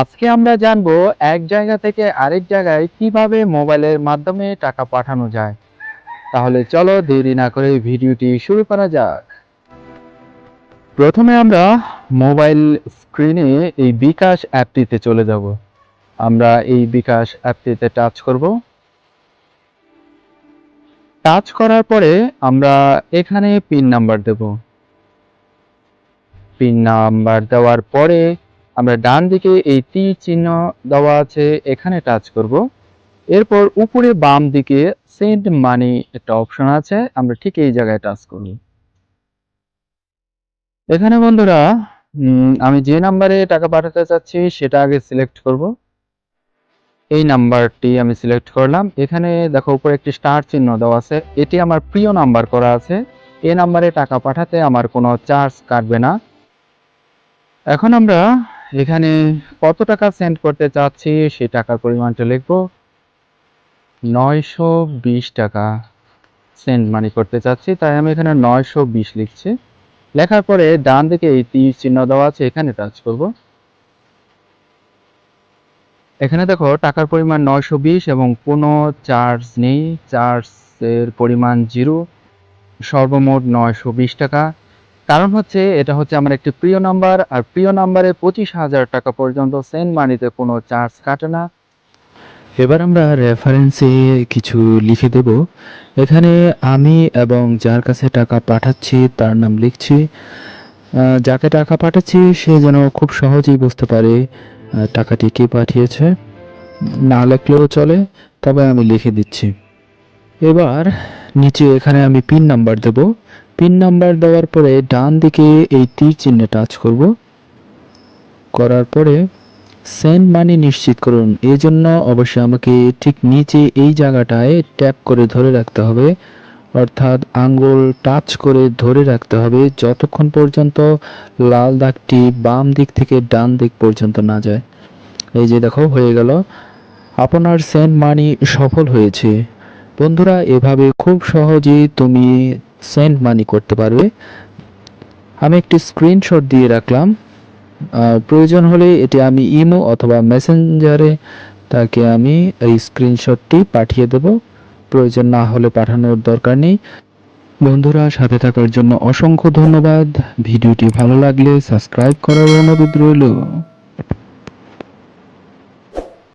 আজকে আমরা জানব এক জায়গা থেকে আরেক জায়গায় কীভাবে মোবাইলের মাধ্যমে টাকা পাঠানো যায়। তাহলে চলো দেরি না করে ভিডিওটি শুরু করা যাক। প্রথমে আমরা মোবাইল স্ক্রিনে এই বিকাশ অ্যাপটিতে চলে যাব। আমরা এই বিকাশ অ্যাপটিতে টাচ করব। টাচ করার পরে আমরা এখানে পিন নাম্বার দেব। পিন নাম্বার দেওয়ার পরে আমরা ডান দিকে এই তীর চিহ্ন দেওয়া আছে, এখানে টাচ করব। এরপর উপরে বাম দিকে সেন্ড মানি একটা অপশন আছে, আমরা ঠিক এই জায়গায় টাচ করব। এখানে বন্ধুরা আমি যে নাম্বারে টাকা পাঠাতে চাচ্ছি, সেটা আগে সিলেক্ট করব। এই নাম্বারটি আমি সিলেক্ট করলাম। এখানে দেখো, উপরে একটি স্টার চিহ্ন দেওয়া আছে। এটি আমার প্রিয় নাম্বার করা আছে। এই নাম্বারে টাকা পাঠাতে আমার কোনো চার্জ কাটবে না। এখন আমরা এখানে কত টাকা সেন্ড করতে চাচ্ছি? সেই টাকার পরিমাণটা লিখব। নয়শো বিশ টাকা সেন্ড মানি করতে চাচ্ছি। তাই আমি এখানে নয়শো বিশ লিখছি। লেখার পরে ডান দিকে এই তীর চিহ্ন দেওয়া আছে, এখানে টাচ করব। এখানে দেখো, টাকার পরিমাণ নয়শো বিশ এবং কোনো চার্জ নেই। চার্জের পরিমাণ জিরো সর্বমোট নয়শো বিশ টাকা। কারণ হচ্ছে এটা হচ্ছে আমার একটি প্রিয় নাম্বার, আর প্রিয় নাম্বারে পঁচিশ হাজার টাকা পর্যন্ত সেন্ড মানিতে কোনো চার্জ কাটে না। এবার আমরা রেফারেন্সে কিছু লিখে দেব। এখানে আমি এবং যার কাছে টাকা পাঠাচ্ছি, তার নাম লিখছি। যাকে টাকা পাঠাচ্ছি, সে যেন খুব সহজেই বুঝতে পারে টাকাটি কে পাঠিয়েছে। না লিখলেও চলে, তবে আমি লিখে দিচ্ছি। এবার নিচে এখানে আমি পিন নাম্বার দেব। পিন নাম্বার দেওয়ার পরে ডান দিকে এই তীর চিহ্নে টাচ করব। করার পরে সেন্ড মানি নিশ্চিত করুন। এই জন্য অবশ্যই আমাকে ঠিক নিচে এই জায়গাটায় ট্যাপ করে ধরে রাখতে হবে। অর্থাৎ আঙ্গুল টাচ করে ধরে রাখতে হবে যতক্ষণ পর্যন্ত লাল দাগটি বাম দিক থেকে ডান দিক পর্যন্ত না যায়। এই যে দেখো, হয়ে গেল। আপনার সেন্ড মানি সফল হয়েছে। বন্ধুরা, এভাবে খুব সহজেই তুমি সেন্ড মানি করতে পারবে। আমি একটি স্ক্রিনশট দিয়ে রাখলাম। প্রয়োজন হলে এটি আমি ইমো অথবা মেসেঞ্জারে তাকে আমি এই স্ক্রিনশটটি পাঠিয়ে দেব। প্রয়োজন না হলে পাঠানোর দরকার নেই। বন্ধুরা, সাথে থাকার জন্য অসংখ্য ধন্যবাদ। ভিডিওটি ভালো লাগলে সাবস্ক্রাইব করার অনুরোধ রইল।